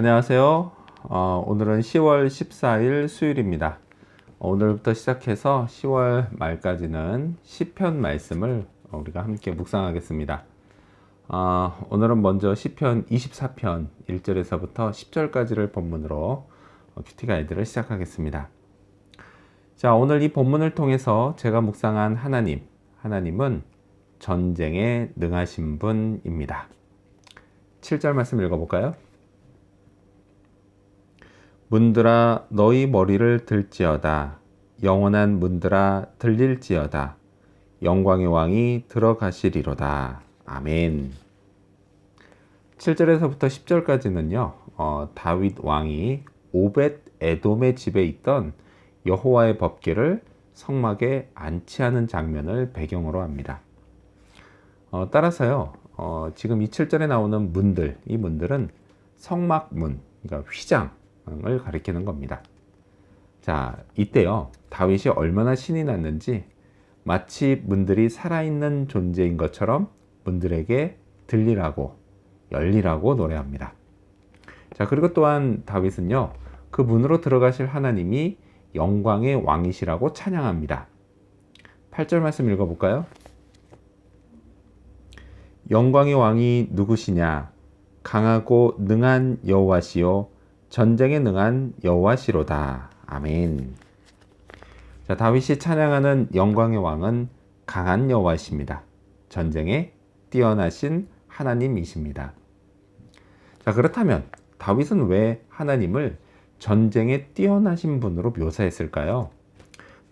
안녕하세요. 어, 오늘은 10월 14일 수요일입니다. 어, 오늘부터 시작해서 10월 말까지는 10편 말씀을 우리가 함께 묵상하겠습니다. 어, 오늘은 먼저 10편 24편 1절에서부터 10절까지를 본문으로 어, 큐티 가이드를 시작하겠습니다. 자, 오늘 이 본문을 통해서 제가 묵상한 하나님, 하나님은 전쟁에 능하신 분입니다. 7절 말씀 읽어볼까요? 문들아 너희 머리를 들지어다. 영원한 문들아 들릴지어다. 영광의 왕이 들어가시리로다. 아멘. 7절에서부터 10절까지는요 어, 다윗 왕이 오벳 에돔의 집에 있던 여호와의 법궤를 성막에 안치하는 장면을 배경으로 합니다. 어, 따라서요 어, 지금 이 7절에 나오는 문들 이 문들은 성막문 그러니까 휘장 을 가리키는 겁니다. 자, 이때요. 다윗이 얼마나 신이 났는지 마치 문들이 살아있는 존재인 것처럼 문들에게 들리라고 열리라고 노래합니다. 자, 그리고 또한 다윗은요. 그 문으로 들어가실 하나님이 영광의 왕이시라고 찬양합니다. 8절 말씀 읽어 볼까요? 영광의 왕이 누구시냐? 강하고 능한 여호와시요 전쟁에 능한 여호와시로다. 아멘. 자, 다윗이 찬양하는 영광의 왕은 강한 여호와십니다. 전쟁에 뛰어나신 하나님이십니다. 자, 그렇다면 다윗은 왜 하나님을 전쟁에 뛰어나신 분으로 묘사했을까요?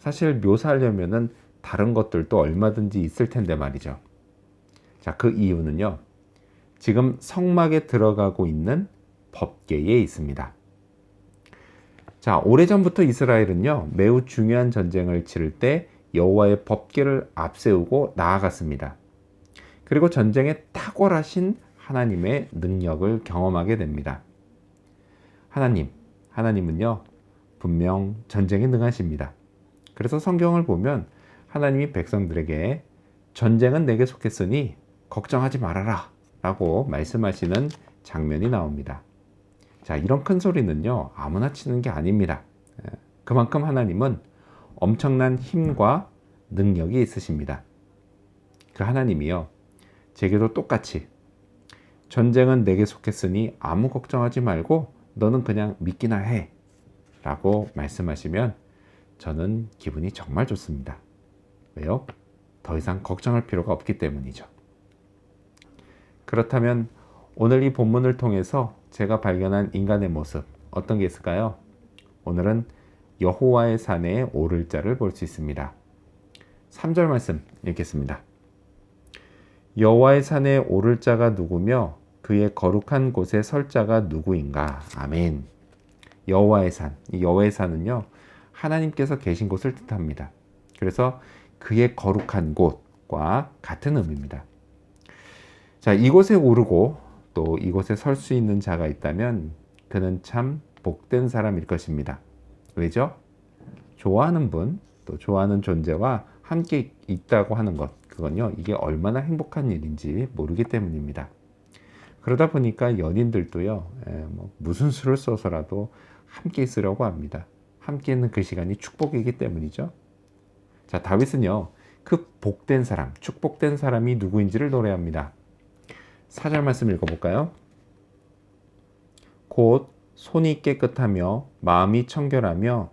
사실 묘사하려면은 다른 것들도 얼마든지 있을 텐데 말이죠. 자, 그 이유는요. 지금 성막에 들어가고 있는 법계에 있습니다. 자, 오래전부터 이스라엘은요, 매우 중요한 전쟁을 치를 때 여호와의 법계를 앞세우고 나아갔습니다. 그리고 전쟁에 탁월하신 하나님의 능력을 경험하게 됩니다. 하나님, 하나님은요, 분명 전쟁에 능하십니다. 그래서 성경을 보면 하나님이 백성들에게 전쟁은 내게 속했으니 걱정하지 말아라 라고 말씀하시는 장면이 나옵니다. 자, 이런 큰 소리는요, 아무나 치는 게 아닙니다. 예, 그만큼 하나님은 엄청난 힘과 능력이 있으십니다. 그 하나님이요, 제게도 똑같이 전쟁은 내게 속했으니 아무 걱정하지 말고 너는 그냥 믿기나 해. 라고 말씀하시면 저는 기분이 정말 좋습니다. 왜요? 더 이상 걱정할 필요가 없기 때문이죠. 그렇다면 오늘 이 본문을 통해서 제가 발견한 인간의 모습 어떤 게 있을까요? 오늘은 여호와의 산에 오를 자를 볼 수 있습니다. 3절 말씀 읽겠습니다. 여호와의 산에 오를 자가 누구며 그의 거룩한 곳에 설 자가 누구인가? 아멘. 여호와의 산. 이 여호와의 산은요. 하나님께서 계신 곳을 뜻합니다. 그래서 그의 거룩한 곳과 같은 의미입니다. 자, 이곳에 오르고 또 이곳에 설 수 있는 자가 있다면 그는 참 복된 사람일 것입니다. 왜죠? 좋아하는 분, 또 좋아하는 존재와 함께 있다고 하는 것, 그건요, 이게 얼마나 행복한 일인지 모르기 때문입니다. 그러다 보니까 연인들도요, 에, 뭐 무슨 수를 써서라도 함께 있으려고 합니다. 함께 있는 그 시간이 축복이기 때문이죠. 자, 다윗은요, 그 복된 사람, 축복된 사람이 누구인지를 노래합니다. 4절 말씀 읽어볼까요? 곧 손이 깨끗하며 마음이 청결하며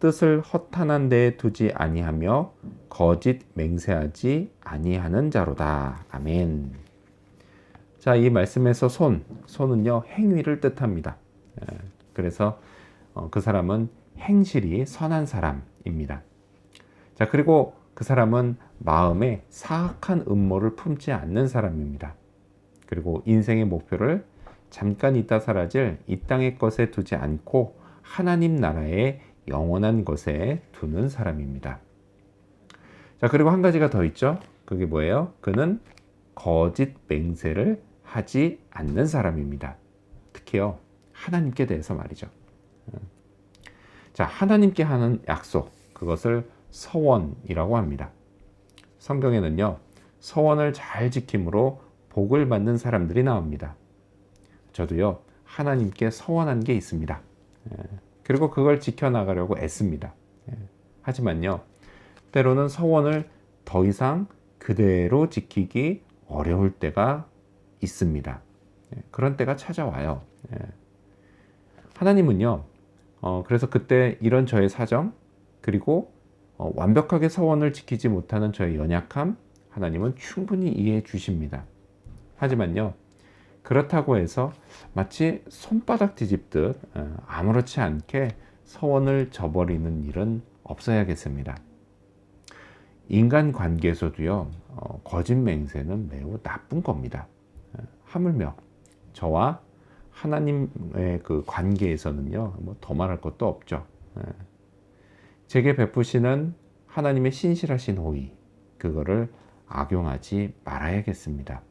뜻을 허탄한 데에 두지 아니하며 거짓 맹세하지 아니하는 자로다. 아멘. 자, 이 말씀에서 손, 손은요, 행위를 뜻합니다. 예, 그래서 어, 그 사람은 행실이 선한 사람입니다. 자, 그리고 그 사람은 마음에 사악한 음모를 품지 않는 사람입니다. 그리고 인생의 목표를 잠깐 있다 사라질 이 땅의 것에 두지 않고 하나님 나라의 영원한 것에 두는 사람입니다. 자, 그리고 한 가지가 더 있죠. 그게 뭐예요? 그는 거짓 맹세를 하지 않는 사람입니다. 특히요, 하나님께 대해서 말이죠. 자, 하나님께 하는 약속, 그것을 서원이라고 합니다. 성경에는요, 서원을 잘 지킴으로 복을 받는 사람들이 나옵니다. 저도요, 하나님께 서원한 게 있습니다. 예, 그리고 그걸 지켜나가려고 애씁니다. 예, 하지만요, 때로는 서원을 더 이상 그대로 지키기 어려울 때가 있습니다. 예, 그런 때가 찾아와요. 예. 하나님은요, 어, 그래서 그때 이런 저의 사정, 그리고 어, 완벽하게 서원을 지키지 못하는 저의 연약함, 하나님은 충분히 이해해 주십니다. 하지만요, 그렇다고 해서 마치 손바닥 뒤집듯 어, 아무렇지 않게 서원을 저버리는 일은 없어야겠습니다. 인간 관계에서도요, 어, 거짓 맹세는 매우 나쁜 겁니다. 어, 하물며 저와 하나님의 그 관계에서는요, 뭐 더 말할 것도 없죠. 예. 제게 베푸시는 하나님의 신실하신 호의, 그거를 악용하지 말아야겠습니다.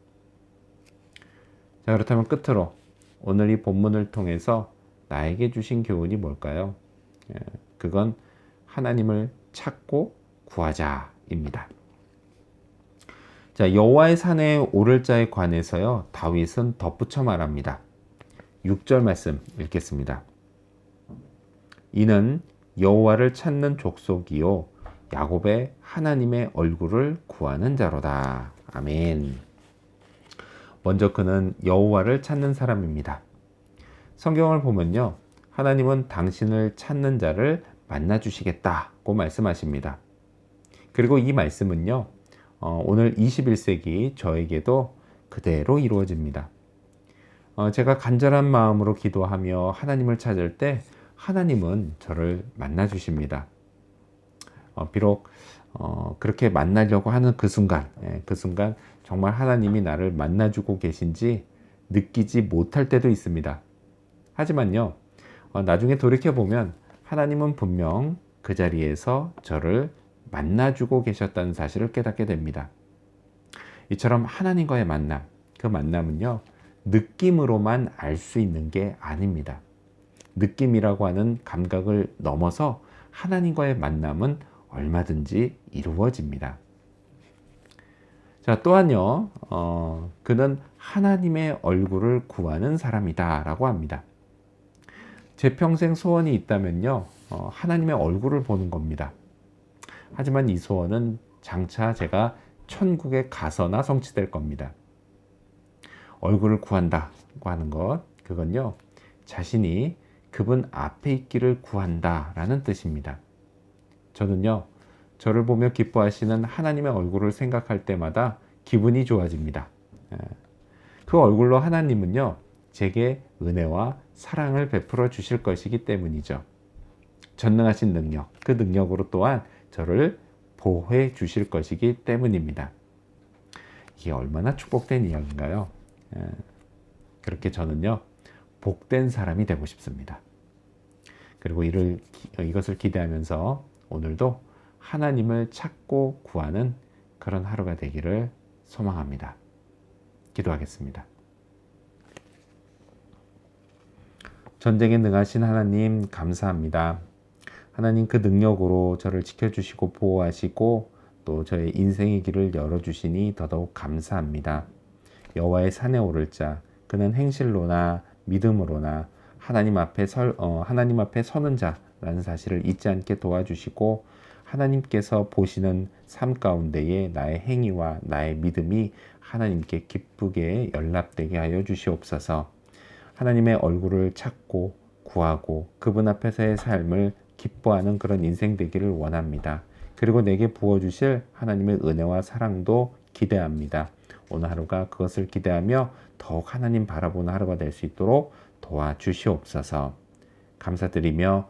자, 그렇다면 끝으로 오늘 이 본문을 통해서 나에게 주신 교훈이 뭘까요? 예, 그건 하나님을 찾고 구하자입니다. 자, 여호와의 산에 오를 자에 관해서요. 다윗은 덧붙여 말합니다. 6절 말씀 읽겠습니다. 이는 여호와를 찾는 족속이요 야곱의 하나님의 얼굴을 구하는 자로다. 아멘. 먼저 그는 여호와를 찾는 사람입니다. 성경을 보면요. 하나님은 당신을 찾는 자를 만나 주시겠다고 말씀하십니다. 그리고 이 말씀은요. 어, 오늘 21세기 저에게도 그대로 이루어집니다. 어, 제가 간절한 마음으로 기도하며 하나님을 찾을 때 하나님은 저를 만나 주십니다. 어, 비록 어, 그렇게 만나려고 하는 그 순간, 예, 그 순간 정말 하나님이 나를 만나주고 계신지 느끼지 못할 때도 있습니다. 하지만요, 어, 나중에 돌이켜 보면 하나님은 분명 그 자리에서 저를 만나주고 계셨다는 사실을 깨닫게 됩니다. 이처럼 하나님과의 만남, 그 만남은요, 느낌으로만 알 수 있는 게 아닙니다. 느낌이라고 하는 감각을 넘어서 하나님과의 만남은 얼마든지 이루어집니다. 자, 또한요, 어, 그는 하나님의 얼굴을 구하는 사람이다 라고 합니다. 제 평생 소원이 있다면요, 어, 하나님의 얼굴을 보는 겁니다. 하지만 이 소원은 장차 제가 천국에 가서나 성취될 겁니다. 얼굴을 구한다고 하는 것, 그건요, 자신이 그분 앞에 있기를 구한다라는 뜻입니다. 저는요, 저를 보며 기뻐하시는 하나님의 얼굴을 생각할 때마다 기분이 좋아집니다. 예. 그 얼굴로 하나님은요, 제게 은혜와 사랑을 베풀어 주실 것이기 때문이죠. 전능하신 능력, 그 능력으로 또한 저를 보호해 주실 것이기 때문입니다. 이게 얼마나 축복된 이야기인가요? 예. 그렇게 저는요, 복된 사람이 되고 싶습니다. 그리고 이를, 이것을 기대하면서 오늘도 하나님을 찾고 구하는 그런 하루가 되기를 소망합니다. 기도하겠습니다. 전쟁에 능하신 하나님 감사합니다. 하나님 그 능력으로 저를 지켜주시고 보호하시고 또 저의 인생의 길을 열어주시니 더더욱 감사합니다. 여호와의 산에 오를 자 그는 행실로나 믿음으로나 하나님 앞에 설 어, 하나님 앞에 서는 자 라는 사실을 잊지 않게 도와주시고 하나님께서 보시는 삶 가운데에 나의 행위와 나의 믿음이 하나님께 기쁘게 연락되게 하여 주시옵소서. 하나님의 얼굴을 찾고 구하고 그분 앞에서의 삶을 기뻐하는 그런 인생 되기를 원합니다. 그리고 내게 부어주실 하나님의 은혜와 사랑도 기대합니다. 오늘 하루가 그것을 기대하며 더욱 하나님 바라보는 하루가 될 수 있도록 도와주시옵소서. 감사드리며